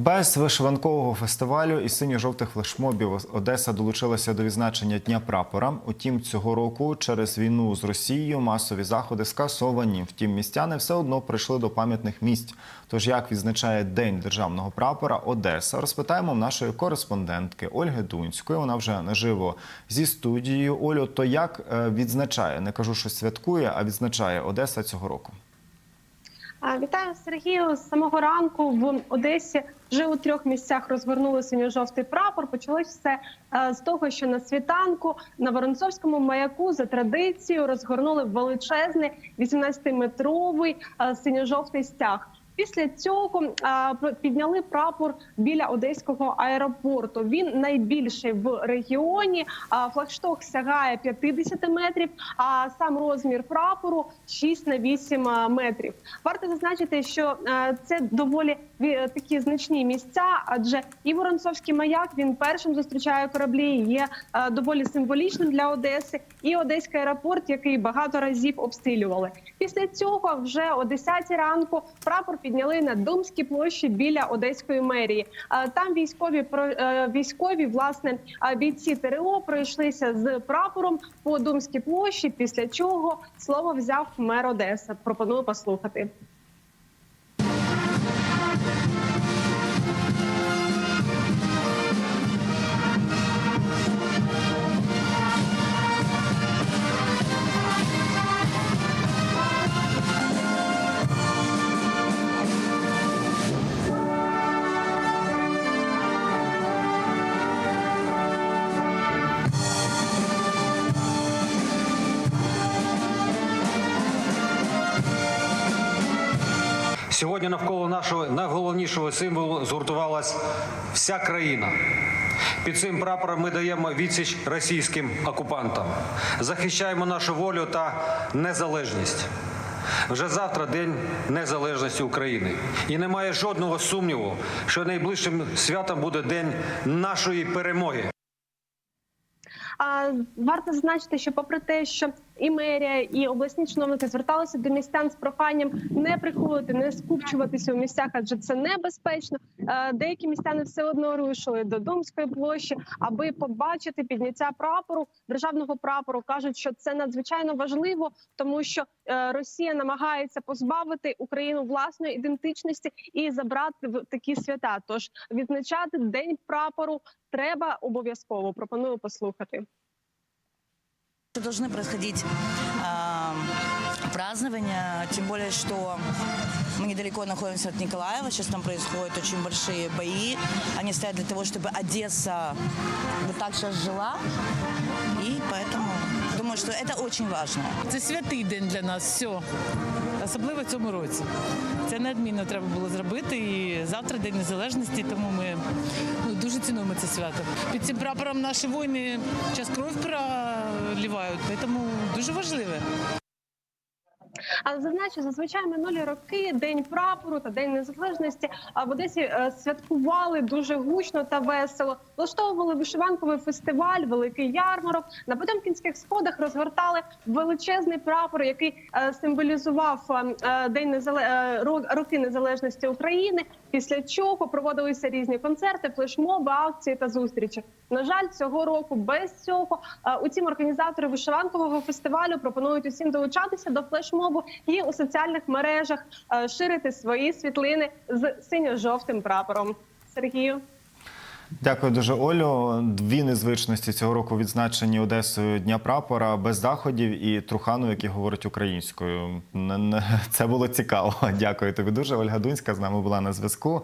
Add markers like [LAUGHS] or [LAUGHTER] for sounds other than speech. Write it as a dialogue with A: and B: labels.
A: Без вишиванкового фестивалю і синьо-жовтих флешмобів Одеса долучилася до відзначення Дня прапора. Утім, цього року через війну з Росією масові заходи скасовані. Втім, містяни все одно прийшли до пам'ятних місць. Тож як відзначає День державного прапора Одеса, розпитаємо в нашої кореспондентки Ольги Дунської. Вона вже наживо зі студією. Олю, то як е, відзначає? Не кажу, що святкує, а відзначає Одеса цього року.
B: Вітаю Сергію. З самого ранку в Одесі вже у трьох місцях розгорнули синьо-жовтий прапор. Почалось все е, з того, що на світанку на Воронцовському маяку за традицією розгорнули величезний 18-метровий е, синьо-жовтий стяг. Після цього підняли прапор біля одеського аеропорту. Він найбільший в регіоні. Флагшток сягає 50 метрів, а сам розмір прапору 6 на 8 метрів. Варто зазначити, що це доволі такі значні місця, адже і Воронцовський маяк він першим зустрічає кораблі. Є доволі символічним для Одеси, і Одеський аеропорт, який багато разів обстрілювали. Після цього вже о 10 ранку прапор підняли на Думській площі біля Одеської мерії. Там військові про- е, військові, власне, бійці ТРО пройшлися з прапором по Думській площі. Після чого слово взяв мер Одеса. Пропоную послухати.
C: Сьогодні навколо нашого найголовнішого символу згуртувалась вся країна. Під цим прапором ми даємо відсіч російським окупантам, захищаємо нашу волю та незалежність. Вже завтра День Незалежності України. І немає жодного сумніву, що найближчим святом буде День нашої перемоги.
B: А варто зазначити, що попри те, що і мерія, і обласні чиновники зверталися до містян з проханням не приходити, не скупчуватися у місцях, адже це небезпечно. е, Деякі містяни все одно рушили до Думської площі, аби побачити підняття прапору державного прапору. кажуть, що це надзвичайно важливо, тому що е, Росія намагається позбавити Україну власної ідентичності і забрати в такі свята. Тож відзначати день прапору треба обов'язково. Пропоную послухати.
D: Что должны происходить э, празднования, тем более, что мы недалеко находимся от Николаева, сейчас там происходят очень большие бои. Они стоят для того, чтобы Одесса вот так сейчас жила, и поэтому думаю, что это очень важно.
E: Це святий день для нас, все. Особливо в цьому році. Це неодмінно треба було зробити. І завтра День Незалежності, тому ми ну, дуже цінуємо це свято. Під цим прапором наші воїни час кров проливають, тому дуже важливе.
B: Але зазначу, зазвичай минулі роки День прапору та День Незалежності в Одесі е, святкували дуже гучно та весело. Влаштовували вишиванковий фестиваль, великий ярмарок. На Потемкінських сходах розгортали величезний прапор, який е, символізував е, День незале... роки незалежності України. Після чого проводилися різні концерти, флешмоби, акції та зустрічі. На жаль, цього року без цього. Е, Утім, організатори вишиванкового фестивалю пропонують усім долучатися до флешмобу і у соціальних мережах е, ширити свої світлини з синьо-жовтим прапором. Сергію.
A: Дякую дуже, Олю. Дві незвичності цього року відзначені Одесою Дня прапора без заходів і Трухану, який говорить українською. Це було цікаво. [LAUGHS] Дякую тобі дуже. Ольга Дунська з нами була на зв'язку.